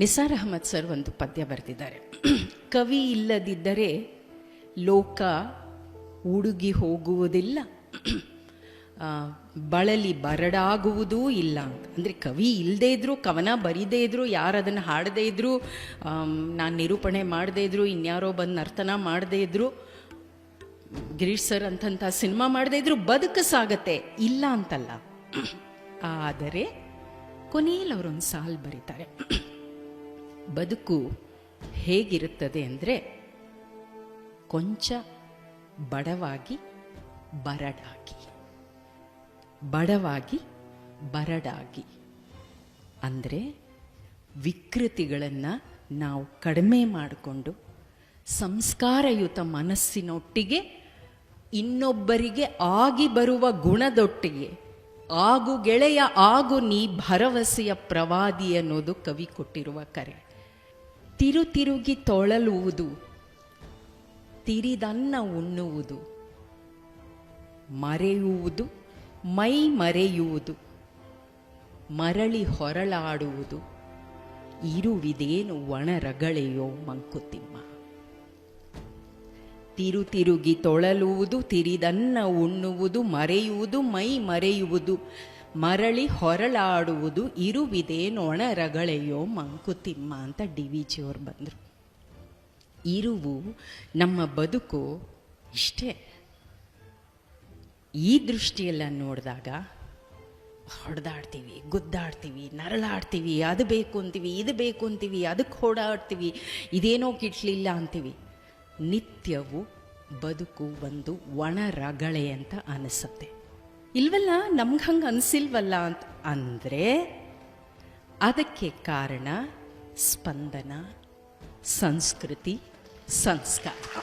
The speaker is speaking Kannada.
ನಿಸಾರ್ ಅಹಮದ್ ಸರ್ ಒಂದು ಪದ್ಯ ಬರೆದಿದ್ದಾರೆ. ಕವಿ ಇಲ್ಲದಿದ್ದರೆ ಲೋಕ ಉಡುಗಿ ಹೋಗುವುದಿಲ್ಲ. ಬಳಲಿ ಬರಡಾಗುವುದೂ ಇಲ್ಲ ಅಂದರೆ ಕವಿ ಇಲ್ಲದೇ ಇದ್ದರೂ ಕವನ ಬರೀದೇ ಇದ್ದರೂ ಯಾರು ಅದನ್ನು ಹಾಡದೇ ಇದ್ದರೂ ನಾನು ನಿರೂಪಣೆ ಮಾಡದೇ ಇದ್ರೂ, ಇನ್ಯಾರೋ ಬಂದು ನರ್ತನ ಮಾಡದೇ ಇದ್ದರೂ ಗಿರೀಶ್ ಸರ್ ಅಂತಂಥ ಸಿನಿಮಾ ಮಾಡದೇ ಇದ್ರೂ ಬದುಕು ಸಾಗತ್ತೆ, ಇಲ್ಲ ಅಂತಲ್ಲ. ಆದರೆ ಕೊನೆಯಲ್ಲಿ ಅವರೊಂದು ಸಾಲು ಬರೀತಾರೆ. ಬದುಕು ಹೇಗಿರುತ್ತದೆ ಅಂದರೆ ಕೊಂಚ ಬಡವಾಗಿ ಬರಡಾಗಿ. ಬಡವಾಗಿ ಬರಡಾಗಿ. ಅಂದರೆ ವಿಕೃತಿಗಳನ್ನು ನಾವು ಕಡಿಮೆ ಮಾಡಿಕೊಂಡು ಸಂಸ್ಕಾರಯುತ ಮನಸ್ಸಿನೊಟ್ಟಿಗೆ ಇನ್ನೊಬ್ಬರಿಗೆ ಆಗಿ ಬರುವ ಗುಣದೊಟ್ಟಿಗೆ, ಆಗು ಗೆಳೆಯ ಆಗು ನೀ ಭರವಸೆಯ ಪ್ರವಾದಿ ಅನ್ನೋದು ಕವಿ ಕೊಟ್ಟಿರುವ ಕರೆ. ತಿರು ತಿರುಗಿ ತೊಳಲುವುದು, ತಿರಿದನ್ನ ಉಣ್ಣುವುದು, ಮರೆಯುವುದು, ಮೈ ಮರೆಯುವುದು, ಮರಳಿ ಹೊರಳಾಡುವುದು, ಇರುವಿದೇನು ಒಣರಗಳೆಯೋ ಮಂಕುತಿಮ್ಮ. ತಿರು ತಿರುಗಿ ತೊಳಲುವುದು, ತಿರಿದನ್ನ ಉಣ್ಣುವುದು, ಮರೆಯುವುದು, ಮೈ ಮರೆಯುವುದು ಮರಳಿ ಹೊರಳಾಡುವುದು ಇರುವಿದೇನು ಒಣರಗಳೆಯೋ ಮಂಕುತಿಮ್ಮ ಅಂತ ಡಿ ವಿ ಜಿಯವ್ರು ಬಂದರು. ಇರುವು ನಮ್ಮ ಬದುಕು ಇಷ್ಟೇ. ಈ ದೃಷ್ಟಿಯೆಲ್ಲ ನೋಡಿದಾಗ ಹೊಡೆದಾಡ್ತೀವಿ, ಗುದ್ದಾಡ್ತೀವಿ, ನರಳಾಡ್ತೀವಿ, ಅದು ಬೇಕು ಅಂತೀವಿ, ಇದು ಬೇಕು ಅಂತೀವಿ, ಅದಕ್ಕೆ ಓಡಾಡ್ತೀವಿ, ಇದೇನೋ ಕಿಟ್ಲಿಲ್ಲ ಅಂತೀವಿ. ನಿತ್ಯವು ಬದುಕು ಒಂದು ಒಣ ರಗಳೆ ಅಂತ ಅನಿಸುತ್ತೆ. ಇಲ್ವಲ್ಲ ನಮ್ಗೆ ಹಂಗೆ ಅನಿಸಿಲ್ವಲ್ಲ ಅಂತ. ಅಂದರೆ ಅದಕ್ಕೆ ಕಾರಣ ಸ್ಪಂದನ ಸಂಸ್ಕೃತಿ ಸಂಸ್ಕಾರ.